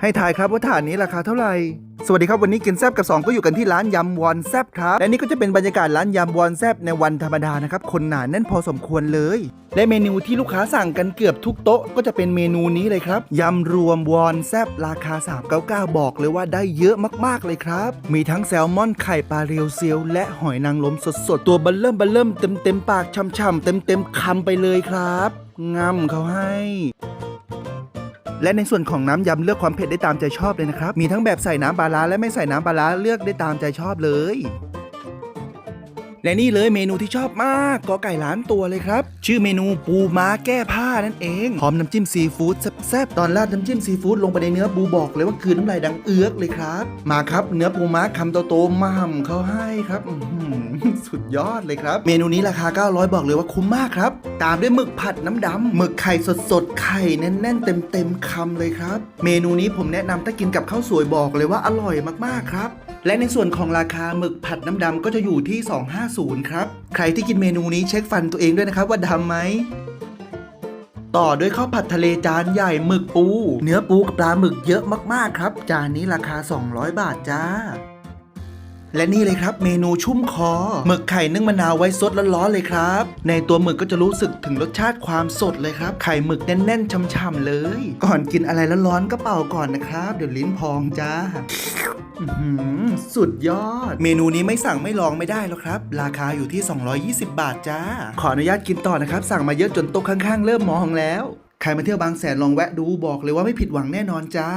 ให้ทายครับว่าถาดนี้ราคาเท่าไหร่สวัสดีครับวันนี้กินแซบกับ 2 ก็อยู่กันที่ร้านยำวอนแซบครับ และนี่ก็จะเป็นบรรยากาศร้านยำวอนแซบในวันธรรมดานะครับคนหนาแน่นพอสมควรเลย และเมนูที่ลูกค้าสั่งกันเกือบทุกโต๊ะก็จะเป็นเมนูนี้เลยครับยำรวมวอนแซบราคา 399 บอกเลยว่าได้เยอะมากๆเลยครับ มีทั้งแซลมอนไข่ปลาเรียวเซียว และหอยนางรมสดๆตัวเบัลเริ่มเบัลเริ่มเต็มเต็มปากช่ำๆเต็มเต็มคำไปเลยครับงำเขาให้ และในส่วนของน้ำยำเลือกความเผ็ดได้ตามใจชอบเลยนะครับ มีทั้งแบบใส่น้ำปลาร้าและไม่ใส่น้ำปลาร้าเลือกได้ตามใจชอบเลย และนี่เลยเมนูที่ชอบมากกอไก่ล้านตัวเลยครับ ชื่อเมนูปูม้าแก้ผ้านั่นเองพร้อมน้ำจิ้มซีฟู้ดแซ่บๆตอนราดน้ำจิ้มซีฟู้ดลงไปในเนื้อปูบอกเลยว่าคือน้ำลายดังเอื้อกเลยครับ มาครับเนื้อปูม้าคำโตๆมาห่ำเขาให้ครับสุดยอดเลยครับ เมนูนี้ราคา 900 บอกเลยว่าคุ้มมากครับ ตามด้วยหมึกผัดน้ำดำหมึกไข่สดๆไข่แน่นๆเต็มๆคำเลยครับ เมนูนี้ผมแนะนำถ้ากินกับข้าวสวยบอกเลยว่าอร่อยมากๆครับ และในส่วนของราคาหมึกผัดน้ำดำก็จะอยู่ที่ 250 ครับ ใครที่กินเมนูนี้เช็คฟันตัวเองด้วยนะครับว่าดำไหมต่อด้วยข้าวผัดทะเลจานใหญ่หมึกปู เนื้อปูกับปลาหมึกเยอะมากๆครับ จานนี้ราคา 200 บาทจ้า และนี่เลยครับ เมนูชุ่มคอหมึกไข่นึ่งมะนาวไว้สดร้อนๆเลยครับ ในตัวหมึกก็จะรู้สึกถึงรสชาติความสดเลยครับไข่หมึกแน่นๆช่ำๆเลย ก่อนกินอะไรร้อนๆก็เป่าก่อนนะครับ เดี๋ยวลิ้นพองจ้าอื้อหือสุดยอด เมนูนี้ไม่สั่งไม่ลองไม่ได้แล้วครับ ราคาอยู่ที่ 220 บาทจ้า ขออนุญาตกินต่อนะครับ สั่งมาเยอะจนโต๊ะข้างๆ เริ่มมองแล้ว ใครมาเที่ยวบางแสนลองแวะดูบอกเลยว่าไม่ผิดหวังแน่นอนจ้า